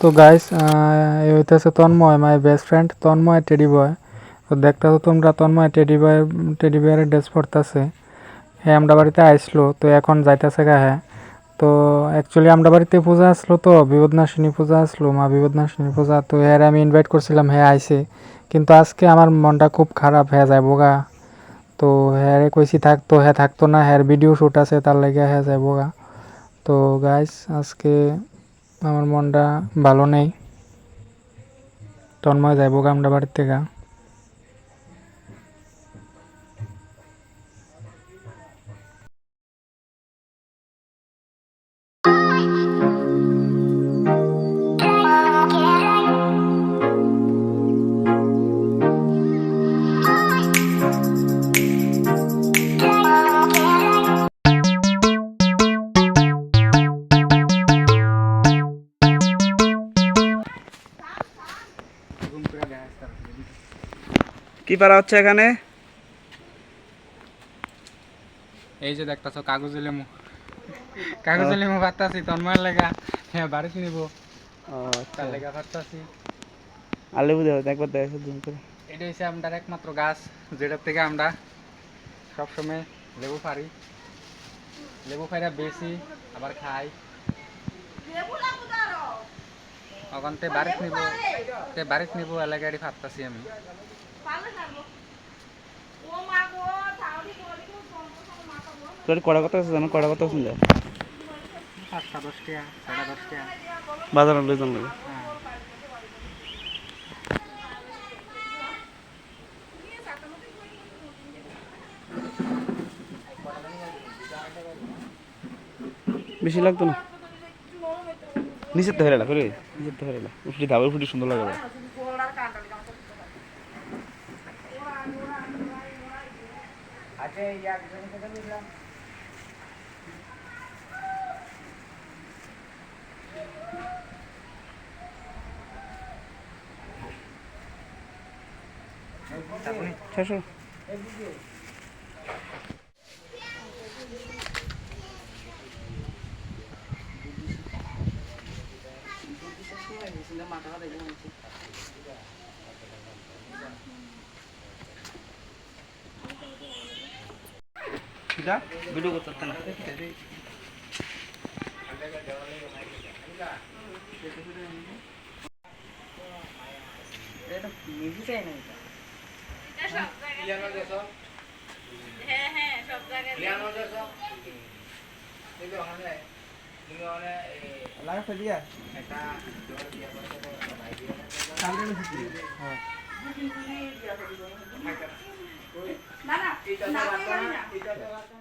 তো গাইস এই হইতেছে Tanmoy my best friend Tanmoy teddy boy তো দেখতেছো তোমরা, তন্ময় টেডি বয় টেডি বয়ের ড্রেস পরতেছে। হ্যাঁ আমরা বাড়িতে আইসলো, তো এখন যাইতেছে গা হ্যাঁ তো অ্যাকচুয়ালি আমরা বাড়িতে পূজা আসলো তো, বিপদনাশিনী পূজা আসলো, মা বিপদনাশিনী পূজা। তো হ্যাঁ আমি ইনভাইট করছিলাম হ্যাঁ আইসে কিন্তু আজকে আমার মনটা খুব খারাপ হ্যাঁ যাইবো গা তো হ্যাঁ রে কইছি থাকতো হ্যাঁ থাকতো না হ্যাঁ ভিডিও শ্যুট আছে, তার লাগে হ্যাঁ যাইবো গা তো গাইস আজকে আমার মনটা ভালো নেই। তন্ময় যাইবো আমরা বাড়ির থেকে। কি পারা হচ্ছে এখানে? এই যে দেখতেছো কাগজে লেমু। কাগজে লেমু পারতাছি তন্ময়ের লেগা। হ্যাঁ বাড়িতে নিব তার লেগা পারতাছি আলু বুঝে একবার দেখো জুম করে। এটা হচ্ছে আমাদের একমাত্র গাছ যেটার থেকে আমরা সবসময় লেবু পারি লেবু ফাইরা বেশি আবার খাই। এখন তে বাড়িত নিব তে বাড়িত নিব এলাকায় ফাটতাছি আমি। তোর কড়া কথা আছে জানো? কড়া পাঁচটা টাকা সাড়ে বাজার লই যান লাগে বেশি লাগতো না? নিচের তো হেরালা করে নিচের তো হেরালা উঠি ধাবার ফুটি সুন্দর 哎呀你说你他说 যা ভিডিও করতে না। না না না।